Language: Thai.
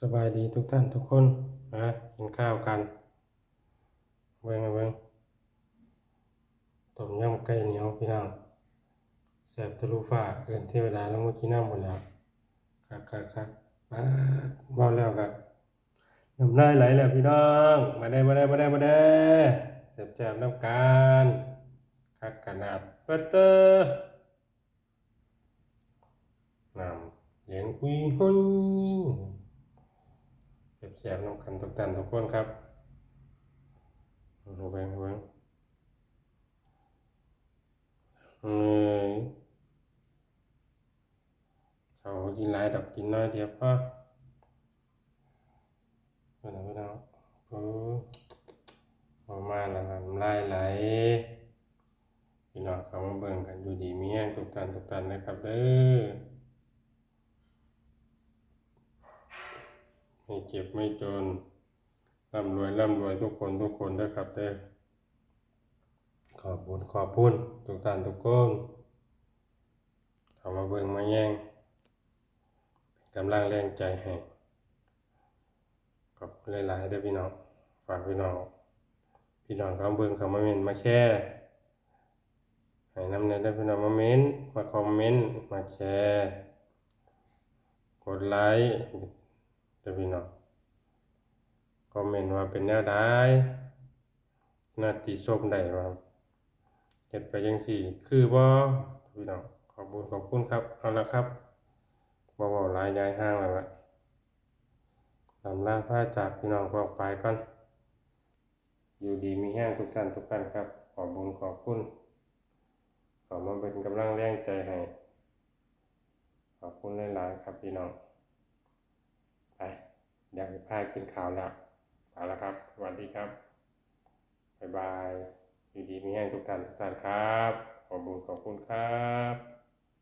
สบายดีทุกท่านทุกคนนะกินข้าวกันเบิ่งเอาเบิ่งต้มยำไก่เหนียวพี่น้องแซ่บทะลุฟ้าเอิ้นเทวดาแลงมากินน้ำหมดแล้วคักคักคักๆป๊าดเว้าแล้วครับน้ำลายไหลแล้วพี่น้อง มาได้มาได้มาได้มาได้แซ่บน้ำกันคักขนาดปัตเตอร์น้ำเย็นคุยหุ้ย แซ่บน้ำกันทุกท่านทุกคนครับเอาเบิ่งเอาเบิ่งเอ้ยเขากินหลายดอกกินน้อยเดียวพอเพิ่นเอาไปเอาปุ๊บมาล้วน้ำลายไหลพี่น้องเขามาเบิ่งกันอยู่ดีมีแห้งทุกท่านทุกท่านนะครับเด้อ ไม่เจ็บไม่จนร่ำรวยร่ำรวยทุกคนทุกคนนะครับเด้อขอบบุญขอบคุณทุกท่านทุกคนเข้ามาเบิ่งมาแย่งกำลังแรงใจให้ขอบคุณหลายๆด้พี่น้องฝากพี่น้องพี่น้องเขาเบิ่งเขามาเมนมาแชร์ให้น้ำในได้พี่น้องมาเมนมาคอมเมนต์มาแชร์กดไลค์ เดี๋ยวพี่น้องคอมเมนต์ว่าเป็นแนวใดนาติชมได้ว่าเฮ็ดไปจังซี่ คือบ่าพี่น้องขอบคุณขอบคุณครับ เอาละครับบ่เว้าลายยายห้างแล้วละลำลาพาจากพี่น้องกองไปก่อนอยู่ดีมีแห้งทุกท่านทุกท่านครับ ขอบคุญขอบคุณขอมาเป็นกำลังแรงใจให้ ขอบคุณหลาย ๆ ครับพี่น้อง เดี๋ยวไปพากินข่าวแล้วเอาละครับ สวัสดีครับบ๊ายบาย อยู่ดีมีแห้งทุกท่านทุกท่านครับ ขอบคุณขอบคุณครับ